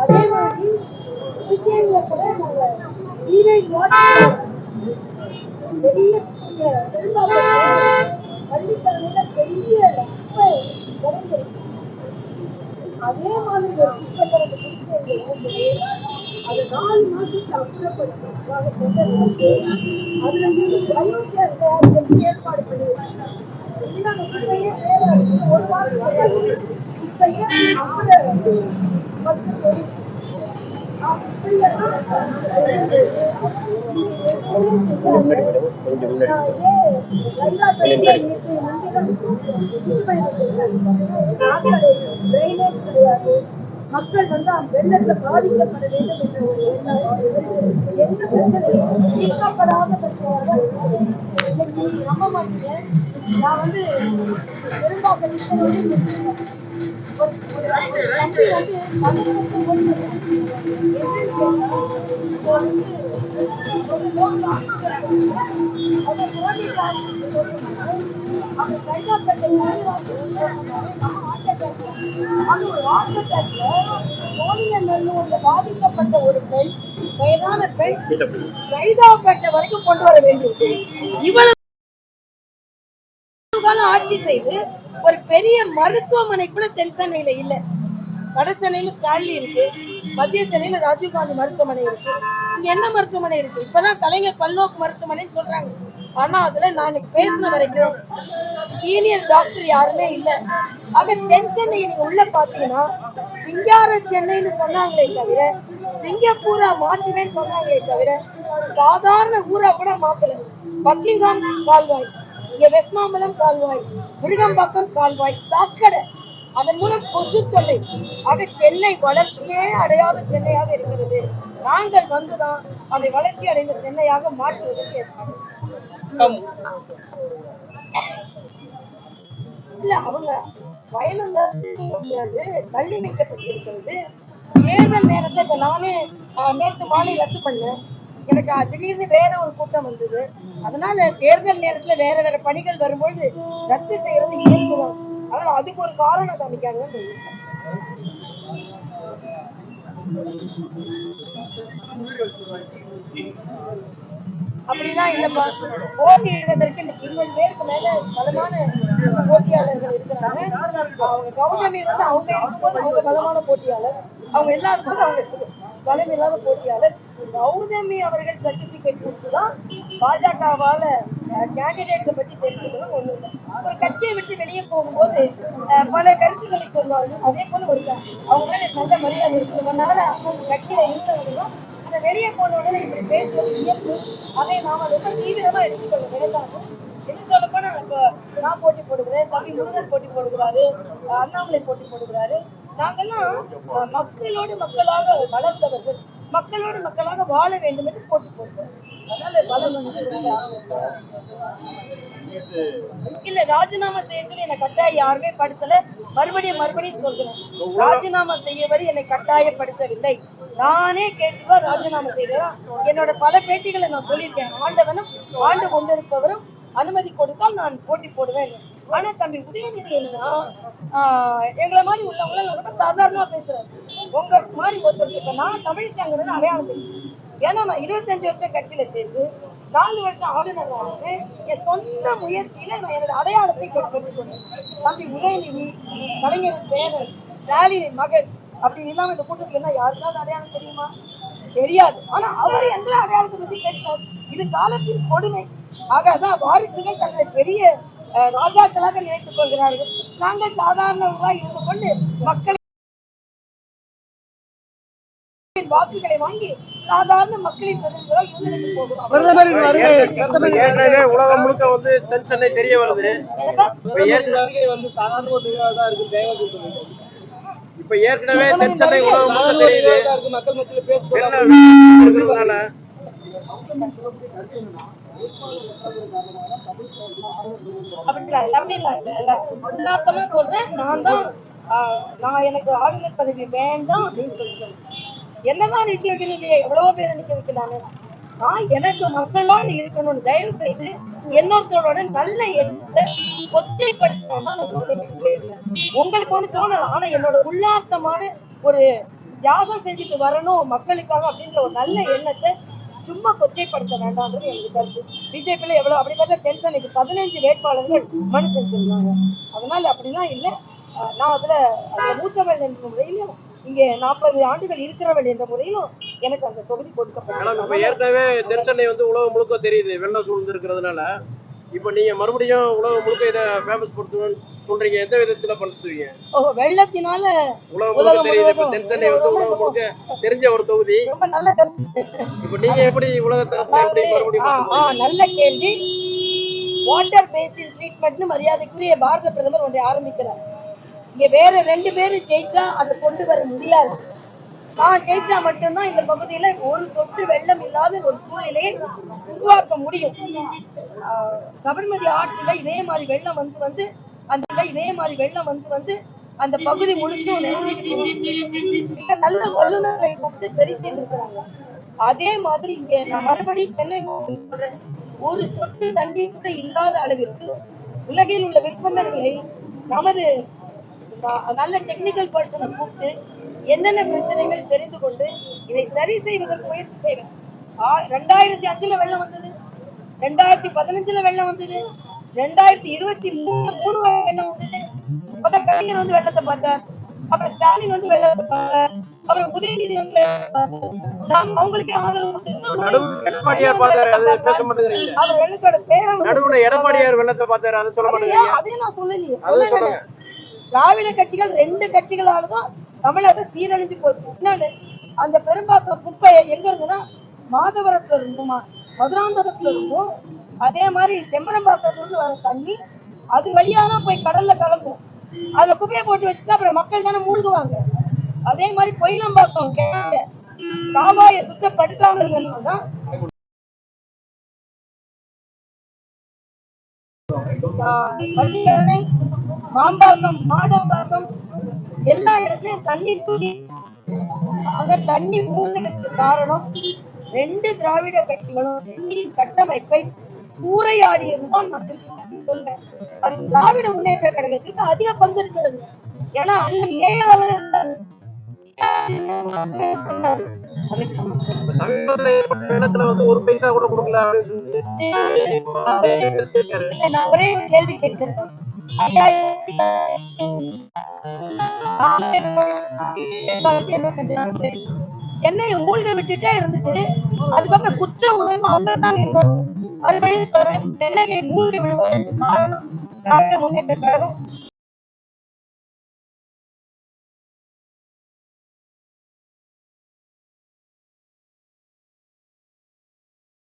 அதே மாதிரி புதுச்சேரியில கூட நாங்க ஈரேஜ் வாட்டர் பெரிய பள்ளிக்கல்வியில பெரிய குறைஞ்சிருக்கு அதே மாதிரி ஒரு புத்தகத்தை புதுச்சேரியில் அது நாலு மாசத்துக்கு அப்புறப்படுத்துறதுக்காக டெண்டர் வந்து அதுல இருந்து பயோகேஸ் ஏற்பாடு பண்ணியிருக்காங்க ஒரு வாரம் கிடையாது. இப்பயே அப்புறம் பத்து மக்கள் வந்து வெள்ளத்துல பாதிக்கப்பட வேண்டும் என்ற ஒரு எண்ணம் எந்த பிரச்சனையும் தீர்க்கப்படாத பிரச்சனையாக நம்ப மாட்டீங்க நான் வந்து பெரும்பாக்கம் ஒரு ஒரு வந்து பதினெட்டு என்னன்னு இப்போ வந்து அந்த ஒரு பாதிக்கப்பட்ட ஒரு பெண் வயதான பெண் கைதாப்பட்ட வரைக்கும் கொண்டு வர வேண்டும் இவ்வளவு காலம் ஆட்சி செய்து ஒரு பெரிய மருத்துவமனை கூட தென் சென்னையில இல்ல. வட சென்னையில ஸ்டான்லி இருக்கு மத்திய சென்னையில ராஜீவ்காந்தி மருத்துவமனை இருக்கு. என்ன மருத்துவமனை இருக்கு? இப்பதான் கலைஞர் பல்நோக்கு மருத்துவமனைன்னு சொல்றாங்க. ஆனா அதுல நான் இன்னைக்கு பேசின வரைக்கும் சீனியர் டாக்டர் யாருமே இல்ல. ஆக தென் சென்னை நீங்க உள்ள பாத்தீங்கன்னா சிங்கார சென்னைன்னு சொன்னாங்களே தவிர சிங்கப்பூரா மாற்றுவேன்னு சொன்னாங்களே தவிர சாதாரண ஊரா கூட மாத்தல. பக்கிங்காம் கால்வாய் இங்க வெஸ்மாம்பலம் கால்வாய் மிருகம்பாக்கம் கால்வாய் சாக்கடை. அதன் மூலம் கொசு தொல்லை ஆக சென்னை வளர்ச்சியே அடையாத சென்னையாக இருக்கிறது. நாங்கள் வந்துதான் அதை வளர்ச்சி அடைந்த சென்னையாக மாற்றுவதற்கு. இல்ல அவங்க வயலும் முடியாது தள்ளி வைக்கப்பட்டிருக்கிறது. தேர்தல் நேரத்தை இப்ப நானே நேத்து மாலை ரத்து பண்ணேன். எனக்கு திடீர்னு வேற ஒரு கூட்டம் வந்தது. அதனால தேர்தல் நேரத்துல வேற வேற பணிகள் வரும்பொழுது ரத்து செய்யறது இயல்புதான். அதனால அதுக்கு ஒரு காரணம் காமிக்காங்க அப்படிலாம் இல்லப்பா போட்டியிடுவதற்கு இருபது பேருக்கு மேல பலமான போட்டியாளர்கள் இருக்கிறாங்க. அவங்க கௌதமி வந்து அவங்க இருக்கும்போது அவங்க பலமான போட்டியாளர். அவங்க எல்லாருக்கும் போது அவங்க பலம் இல்லாத போட்டியாளர். கௌதமி அவர்கள் சர்டிபிகேட் கொடுத்துதான் பாஜகவால கேண்டிடேட்ஸை பத்தி தெரிஞ்சுக்கணும் ஒண்ணு இல்லை. ஒரு கட்சியை விட்டு வெளியே போகும்போது அஹ், பல கருத்துக்களை சொல்வார்கள் அதே போல ஒரு அவங்க மேல நல்ல மரியாதை இருக்கிறதுனால கட்சியில இருந்தவங்களும் அந்த வெளியே போன உடனே இப்படி பேசுவது இயல்பு அதை நாம ரொம்ப தீவிரமா எடுத்துக்கொள்ள வேண்டாம். என்ன சொல்ல போனா இப்போ நான் போட்டி போடுகிறேன் தம்பி முருகன் போட்டி போடுகிறாரு அண்ணாமலை போட்டி போடுகிறாரு. நாங்கெல்லாம் மக்களோடு மக்களாக வளர்ந்தவர்கள். மக்களோடு மக்களாக வாழ வேண்டும் என்று போட்டி போடுகிறோம். அதனால பலம் வந்து இல்ல ராஜினாமா செய்ய சொல்லி என்னை கட்டாயம் யாருமே படுத்தல. மறுபடியும் மறுபடியும் சொல்கிறேன் ராஜினாமா செய்யபடி என்னை கட்டாயப்படுத்தவில்லை. நானே கேட்டுதான் ராஜினாமா செய்தேன் என்னோட பல பேட்டிகளை நான் சொல்லியிருக்கேன். ஆண்டவனும் ஆண்டு கொண்டிருப்பவரும் அனுமதி கொடுத்தால் நான் போட்டி போடுவேன். ஆனா தம்பி உதயநிதி என்னன்னா ஆஹ், எங்களை மாதிரி உள்ளவங்கள ரொம்ப சாதாரணமா பேசுறாரு உங்க மாதிரி ஒருத்தருக்கு இப்ப நான் தமிழ் சங்கம்னு அடையாளம் ஏன்னா நான் இருபத்தஞ்சு வருஷம் கட்சியில சேர்ந்து நாலு வருஷம் ஆளுநர் ஆனது என் சொந்த முயற்சியில நான் எனது அடையாளத்தை கொண்டேன். தம்பி உதயநிதி கலைஞர் பேரன் ஸ்டாலினின் மகன் அப்படின்னு இல்லாம இந்த கூட்டத்துக்கு என்ன யாருக்காவது அடையாளம் தெரியுமா? தெரியாது. ஆனா அவர் எந்த அடையாளத்தை பத்தி பேசினார்? இது காலத்தின் கொடுமை. ஆக அதான் வாரிசுகள் தங்களை பெரிய அஹ், ராஜாக்களாக நினைத்துக் கொள்கிறார்கள். நாங்கள் சாதாரணவர்களா இருந்து கொண்டு மக்கள் வாக்குகளை வாங்கி சாதாரண மக்களின் ஏற்கனவே உலகம் முழுக்க வந்து தென் சென்னை தெரிய வருது. இப்ப ஏற்கனவே தான் சென்னை உலகம் முழுக்க தெரியுது. மக்கள் மத்தியில அப்படிங்களா? எல்லாமே சொல்றேன். நான் தான் ஆஹ், நான் எனக்கு ஆளுநர் பதவி வேண்டாம் அப்படின்னு சொல்லிட்டேன். என்னதான் நிக்க வைக்கணும் எவ்வளவோ பேர் நிக்க வைக்கிறாங்க நான் எனக்கு மக்களோடு இருக்கணும்னு தயவு செய்து இன்னொருத்தரோட நல்ல எண்ணத்தை கொச்சைப்படுத்தணும்னா உங்களுக்கு ஒண்ணு தோணலாம் ஆனா என்னோட உல்லாசமான ஒரு தியாகம் செஞ்சுட்டு வரணும் மக்களுக்காக அப்படின்ற ஒரு நல்ல எண்ணத்தை சும்மா கொச்சைப்படுத்த வேண்டாம்ன்றது எனக்கு கருத்து. பிஜேபியில எவ்வளவு அப்படி பார்த்தா டென்ஷனுக்கு பதினஞ்சு வேட்பாளர்கள் மனு செஞ்சிருந்தாங்க. அதனால அப்படிலாம் இல்லை. நான் அதுல அதுல என்ற முறையிலும் இங்கே நாற்பது ஆண்டுகள் இருக்கிறவள் என்ற முறையிலும் எனக்கு அந்த தொகுதி மேடம் இப்ப கொடுக்கப்பட்டது ஏற்கனவே தென் சென்னை வந்து உலகம் முழுக்க தெரியுது வெள்ளம் சூழ்ந்து இருக்கிறதுனால இப்ப நீங்க மறுபடியும் உலகம் முழுக்க இதை ஃபேமஸ் படுத்தணும்னு சொல்றீங்க. எந்த விதத்துல படுத்துவீங்க? ஓ வெள்ளத்தினால உலகம் முழுக்க தெரியுது. இப்ப முழுவதும் தென் சென்னை வந்து உலகம் முழுக்க தெரிஞ்ச ஒரு தொகுதி. ரொம்ப நல்ல இப்ப நீங்க எப்படி உலகத்துல எப்படி மறுபடியும்? நல்ல கேள்வி. வாட்டர் பேசின் ட்ரீட்மெண்ட்னு மரியாதைக்குரிய பாரத பிரதமர் ஒன்றை ஆரம்பிக்கிறார். இங்க வேற ரெண்டு பேரும் ஜெயிச்சா அதை கொண்டு வர முடியாது. நான் ஜெயிச்சா மட்டும்தான் இந்த பகுதியில ஒரு சொட்டு வெள்ளம் இல்லாத ஒரு சூழ்நிலையை உருவாக்க முடியும். சபர்மதி ஆற்றுல இதே மாதிரி வெள்ளம் வந்து வந்து அந்த இதே மாதிரி வெள்ளம் வந்து வந்து அந்த பகுதி முழுசும் மிக நல்ல வல்லுநர்களை கூப்பிட்டு சரி செய்திருக்கிறாங்க. அதே மாதிரி இங்க நான் மறுபடியும் சென்னை ஒரு சொட்டு தண்ணீர் கூட இல்லாத அளவிற்கு உலகில் உள்ள விற்பனர்களை நமது நல்ல டெக்னிக்கல் பர்சனை கூப்பிட்டு என்னென்ன பிரச்சனைகள் தெரிந்து கொண்டு இதை சரி செய்வதற்கு முயற்சி செய்வேன். ரெண்டாயிரத்தி அஞ்சுல வெள்ளம் வந்தது. ரெண்டாயிரத்தி பதினஞ்சுல வெள்ளம் வந்தது. ரெண்டாயிரத்தி இருபத்தி மூணு மூணு வெள்ளம் வந்தது. கலைஞர் வந்து வெள்ளத்தை பார்த்தார். அப்புறம் ஸ்டாலின் வந்து வெள்ளத்தை பார்த்தார். அப்புறம் உதயநிதி வந்து நாம் அவங்களுக்கு ஆதரவு மாட்டேங்கிறீங்க. அவர் வெள்ளத்தோட பேரை நடுவுல எடப்பாடியார் வெள்ளத்தை பார்த்தாரு அதை சொல்ல மாட்டேங்கிறீங்க. அதையும் நான் சொல்லலையே. திராவிட கட்சிகள் ரெண்டு கட்சிகளால தான் தமிழகம் சீரழிஞ்சு போச்சு. என்னன்னு? அந்த பெரும்பாக்கம் குப்பை எங்க இருந்துன்னா மாதவரத்துல இருந்துமா மதுராந்தகத்துல இருந்தும் அதே மாதிரி செம்பரம்பாக்கத்துல இருந்து வர தண்ணி அது வழியா தான் போய் கடல்ல கலக்கும். அதுல குப்பையை போட்டு வச்சுட்டா அப்புறம் மக்கள் தானே மூழ்குவாங்க. அதே மாதிரி பொயிலம்பாக்கம் கிணறு காவாயை சுத்தப்படுத்தாமல் இருந்ததுனால பள்ளியணை மாம்பாக்கம் மாடம்பாக்கம் எல்லா இடத்துலயும் தண்ணீர் கூடி. அங்க தண்ணி மூழ்கினதுக்கு காரணம் ரெண்டு திராவிட கட்சிகளும் தண்ணீர் கட்டமைப்பை சூறையாடியதுதான் நான் சொல்றேன். அது திராவிட முன்னேற்ற கழகத்துக்கு அதிக பங்கு இருக்கிறது. ஏன்னா அண்ணன் ஏழாவது சொன்னாரு சமீபத்துல ஏற்பட்ட வந்து ஒரு பைசா கூட கொடுக்கல நான் ஒரே கேள்வி கேட்கிறேன் சென்னையை விட்டுட்டே இருந்துட்டு அதுக்கப்புறம் குற்ற உணர்வு அவங்க தான் இருந்தோம் மறுபடியும் சொல்றேன் சென்னையை மூழ்கி விடுவதற்கு காரணம் முன்னேற்ற கழகம்